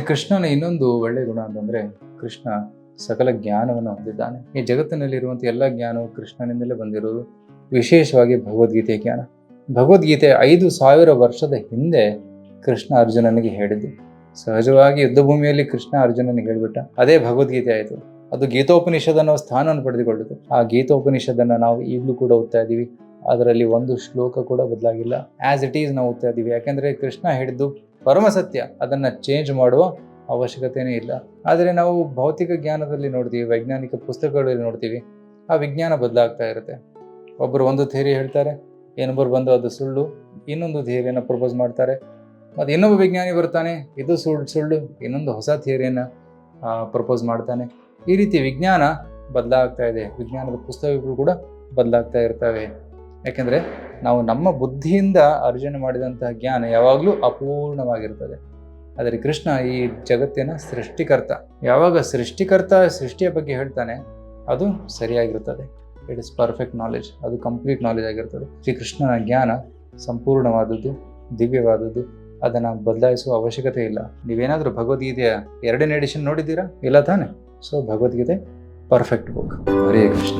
ಕೃಷ್ಣನ ಇನ್ನೊಂದು ಒಳ್ಳೆಯ ಗುಣ ಅಂತಂದ್ರೆ ಕೃಷ್ಣ ಸಕಲ ಜ್ಞಾನವನ್ನು ಹೊಂದಿದ್ದಾನೆ. ಈ ಜಗತ್ತಿನಲ್ಲಿರುವಂಥ ಎಲ್ಲ ಜ್ಞಾನವು ಕೃಷ್ಣನಿಂದಲೇ ಬಂದಿರುವುದು ವಿಶೇಷವಾಗಿ ಭಗವದ್ಗೀತೆ ಜ್ಞಾನ. ಭಗವದ್ಗೀತೆ ಐದು ಸಾವಿರ ವರ್ಷದ ಹಿಂದೆ ಕೃಷ್ಣ ಅರ್ಜುನನಿಗೆ ಹೇಳಿದ್ದು. ಸಹಜವಾಗಿ ಯುದ್ಧ ಭೂಮಿಯಲ್ಲಿ ಕೃಷ್ಣ ಅರ್ಜುನನಿಗೆ ಹೇಳಿಬಿಟ್ಟ. ಅದೇ ಭಗವದ್ಗೀತೆ ಆಯಿತು. ಅದು ಗೀತೋಪನಿಷದ್ ಅನ್ನೋ ಸ್ಥಾನವನ್ನು ಪಡೆದುಕೊಳ್ಳುತ್ತೆ. ಆ ಗೀತೋಪನಿಷದನ್ನು ನಾವು ಈಗಲೂ ಕೂಡ ಓದ್ತಾ ಇದ್ದೀವಿ. ಅದರಲ್ಲಿ ಒಂದು ಶ್ಲೋಕ ಕೂಡ ಬದಲಾಗಿಲ್ಲ. ಆಸ್ ಇಟ್ ಈಸ್ ನಾವು ಓದ್ತಾ ಇದ್ದೀವಿ. ಯಾಕೆಂದರೆ ಕೃಷ್ಣ ಹೇಳಿದ್ದು ಪರಮ ಸತ್ಯ, ಅದನ್ನ ಚೇಂಜ್ ಮಾಡುವ ಅವಶ್ಯಕತೆಯೇ ಇಲ್ಲ. ಆದರೆ ನಾವು ಭೌತಿಕ ಜ್ಞಾನದಲ್ಲಿ ನೋಡ್ತೀವಿ, ವೈಜ್ಞಾನಿಕ ಪುಸ್ತಕಗಳಲ್ಲಿ ನೋಡ್ತೀವಿ, ಆ ವಿಜ್ಞಾನ ಬದಲಾಗ್ತಾ ಇರುತ್ತೆ. ಒಬ್ಬರು ಒಂದು ಥಿಯರಿ ಹೇಳ್ತಾರೆ ಇನ್ನೊಬ್ಬರು ಬಂದು ಅದು ಸುಳ್ಳು, ಇನ್ನೊಂದು ಥಿಯರಿಯನ್ನು ಪ್ರಪೋಸ್ ಮಾಡ್ತಾರೆ. ಮತ್ತು ಇನ್ನೊಬ್ಬ ವಿಜ್ಞಾನಿ ಬರ್ತಾನೆ, ಇದು ಸುಳ್ಳು ಸುಳ್ಳು, ಇನ್ನೊಂದು ಹೊಸ ಥಿಯರಿಯನ್ನು ಪ್ರಪೋಸ್ ಮಾಡ್ತಾನೆ. ಈ ರೀತಿ ವಿಜ್ಞಾನ ಬದಲಾಗ್ತಾ ಇದೆ, ವಿಜ್ಞಾನದ ಪುಸ್ತಕಗಳು ಕೂಡ ಬದಲಾಗ್ತಾ ಇರ್ತವೆ. ಯಾಕೆಂದರೆ ನಾವು ನಮ್ಮ ಬುದ್ಧಿಯಿಂದ ಅರ್ಜನೆ ಮಾಡಿದಂತಹ ಜ್ಞಾನ ಯಾವಾಗಲೂ ಅಪೂರ್ಣವಾಗಿರ್ತದೆ. ಆದರೆ ಕೃಷ್ಣ ಈ ಜಗತ್ತಿನ ಸೃಷ್ಟಿಕರ್ತ. ಯಾವಾಗ ಸೃಷ್ಟಿಕರ್ತ ಸೃಷ್ಟಿಯ ಬಗ್ಗೆ ಹೇಳ್ತಾನೆ, ಅದು ಸರಿಯಾಗಿರುತ್ತದೆ ಇಟ್ ಇಸ್ ಪರ್ಫೆಕ್ಟ್ ನಾಲೆಜ್ ಅದು ಕಂಪ್ಲೀಟ್ ನಾಲೆಜ್ ಆಗಿರ್ತದೆ. ಶ್ರೀ ಕೃಷ್ಣನ ಜ್ಞಾನ ಸಂಪೂರ್ಣವಾದದ್ದು, ದಿವ್ಯವಾದದ್ದು. ಅದನ್ನು ಬದಲಾಯಿಸುವ ಅವಶ್ಯಕತೆ ಇಲ್ಲ. ನೀವೇನಾದರೂ ಭಗವದ್ಗೀತೆಯ ಎರಡನೇ ಎಡಿಷನ್ ನೋಡಿದ್ದೀರಾ? ಇಲ್ಲ ತಾನೆ? So Bhagavadgita perfect book Hare Krishna.